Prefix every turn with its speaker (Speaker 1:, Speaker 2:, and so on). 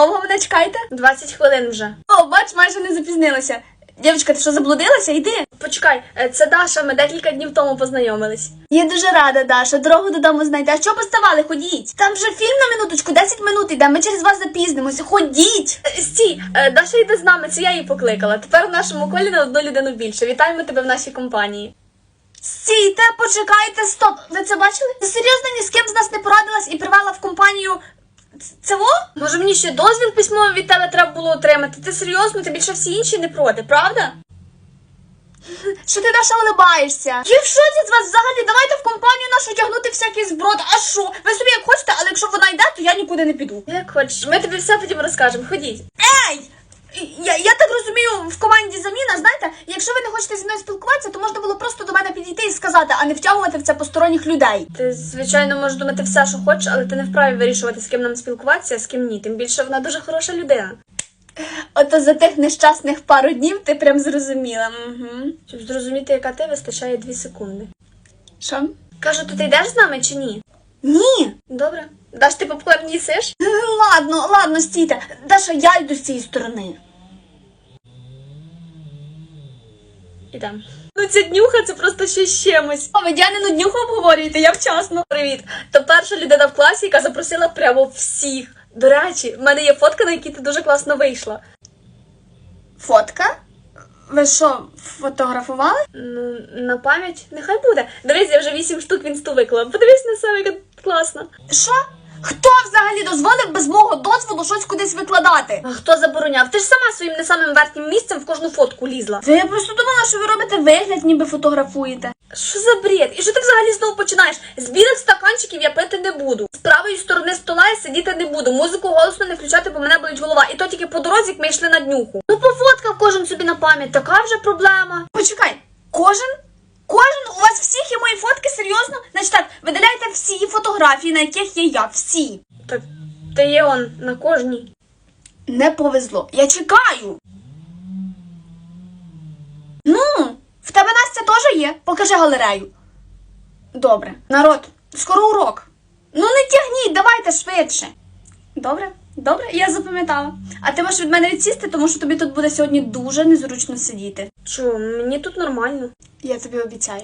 Speaker 1: Довго мене чекаєте?
Speaker 2: 20 хвилин вже.
Speaker 1: О, бач, майже не запізнилася. Дівчинка, ти що заблудилася? Йди.
Speaker 2: Почекай, е, це Даша, ми декілька днів тому познайомились.
Speaker 1: Я дуже рада, Даша. Дорогу додому знайти. А що поставали? Ходіть. Там вже фільм на минуточку, 10 минут йде. Ми через вас запізнимося. Ходіть.
Speaker 2: Е, Стій, е, Даша йде з нами, це я її покликала. Тепер в нашому колі на одну людину більше. Вітаємо тебе в нашій компанії.
Speaker 1: Стійте, почекайте, стоп. Ви це бачили? Ти серйозно ні з ким з нас не порадилась і привела в компанію. Цього?
Speaker 2: Може мені ще дозвіл письмовий від тебе треба було отримати? Ти серйозно? Ти більше всі інші не проти, правда?
Speaker 1: Що ти наша улибаєшся? Я в шоці з вас взагалі. Давайте в компанію нашу тягнути всякий зброд. А що? Ви собі як хочете, але якщо вона йде, то я нікуди не піду.
Speaker 2: Як хочеш, ми тобі все потім розкажемо. Ходіть.
Speaker 1: Ей! Я, я так розумію, в команді заміна, знаєте, якщо ви не хочете зі мною спілкуватися, то можна було просто до мене підійти і сказати, а не втягувати в це посторонніх людей.
Speaker 2: Ти, звичайно, можеш думати все, що хочеш, але ти не вправі вирішувати, з ким нам спілкуватися, а з ким ні. Тим більше вона дуже хороша людина.
Speaker 1: Ото за тих нещасних пару днів ти прям зрозуміла. Угу.
Speaker 2: Щоб зрозуміти, яка ти, вистачає 2 секунди.
Speaker 1: Що?
Speaker 2: Кажу, то ти йдеш з нами чи ні?
Speaker 1: Ні.
Speaker 2: Добре. Даш ти попкорн їсиш?
Speaker 1: Ладно, ладно, стійте. Даша, я йду з цієї сторони.
Speaker 2: Ідем. Ну ця днюха це просто ще з чимось.
Speaker 1: А ви Діанину днюху обговорюєте, я вчасно.
Speaker 2: Привіт. То перша людина в класі, яка запросила прямо всіх. До речі, в мене є фотка, на якій ти дуже класно вийшла.
Speaker 1: Фотка? Ви що, фотографували?
Speaker 2: Ну, на пам'ять, нехай буде. Дивись, я вже вісім штук в інсту виклала. Подивись на себе, яка класна.
Speaker 1: Що? Хто взагалі дозволив без мого дозволу щось кудись викладати?
Speaker 2: А хто забороняв? Ти ж сама своїм не самим верхнім місцем в кожну фотку лізла.
Speaker 1: Та я просто думала, що ви робите вигляд, ніби фотографуєте.
Speaker 2: Що за бред? І що ти взагалі знову починаєш? З білих стаканчиків я пити не буду. З правої сторони стола я сидіти не буду. Музику голосно не включати, бо мене болить голова. І то тільки по дорозі, як ми йшли на днюху. Ну, пофоткав кожен собі на пам'ять, така вже проблема.
Speaker 1: Почекай? Кожен? У вас всіх є мої фотки? Серйозно? Значить так, видаляйте всі фотографії, на яких є я. Всі.
Speaker 2: Так ти є он на кожній.
Speaker 1: Не повезло. Я чекаю. Ну, в тебе Настя теж є. Покажи галерею. Добре. Народ, скоро урок. Ну не тягніть, давайте швидше. Добре, добре, я запам'ятала. А ти можеш від мене відсісти, тому що тобі тут буде сьогодні дуже незручно сидіти.
Speaker 2: Чого, мені тут нормально.
Speaker 1: Я тобі обіцяю.